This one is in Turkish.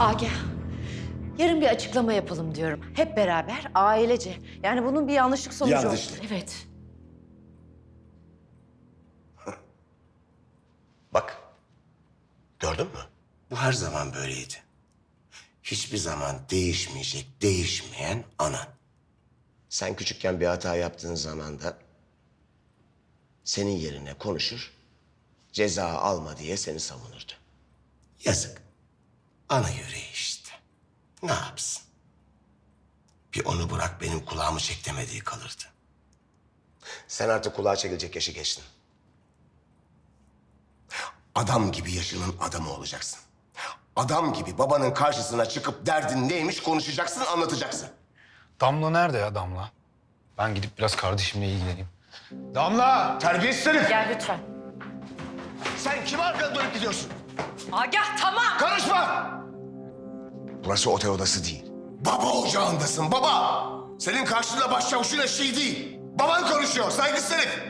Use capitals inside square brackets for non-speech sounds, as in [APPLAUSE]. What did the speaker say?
Agah. Yarın bir açıklama yapalım diyorum. Hep beraber, ailece. Yani bunun bir yanlışlık sonucu Yanlışlık. oldu. Evet. [LAUGHS] Bak. Gördün mü? Bu her zaman böyleydi. Hiçbir zaman değişmeyecek, değişmeyen anan. Sen küçükken bir hata yaptığın zaman da senin yerine konuşur, ceza alma diye seni savunurdu. Yazık. Ana yüreği işte. Ne yapsın? Bir onu bırak benim kulağımı çek demediği kalırdı. Sen artık kulağa çekilecek yaşı geçtin. Adam gibi yaşının adamı olacaksın. Adam gibi babanın karşısına çıkıp derdin neymiş konuşacaksın, anlatacaksın. Damla nerede ya Damla? Ben gidip biraz kardeşimle ilgileneyim. Damla! Terbiyesiz herif! Gel lütfen. Sen kime arkadan dönüp gidiyorsun? Agah tamam. Karışma! Burası otel odası değil. Baba ocağındasın, baba! Senin karşında başçavuşun eşeği değil. Baban konuşuyor, saygısız herif.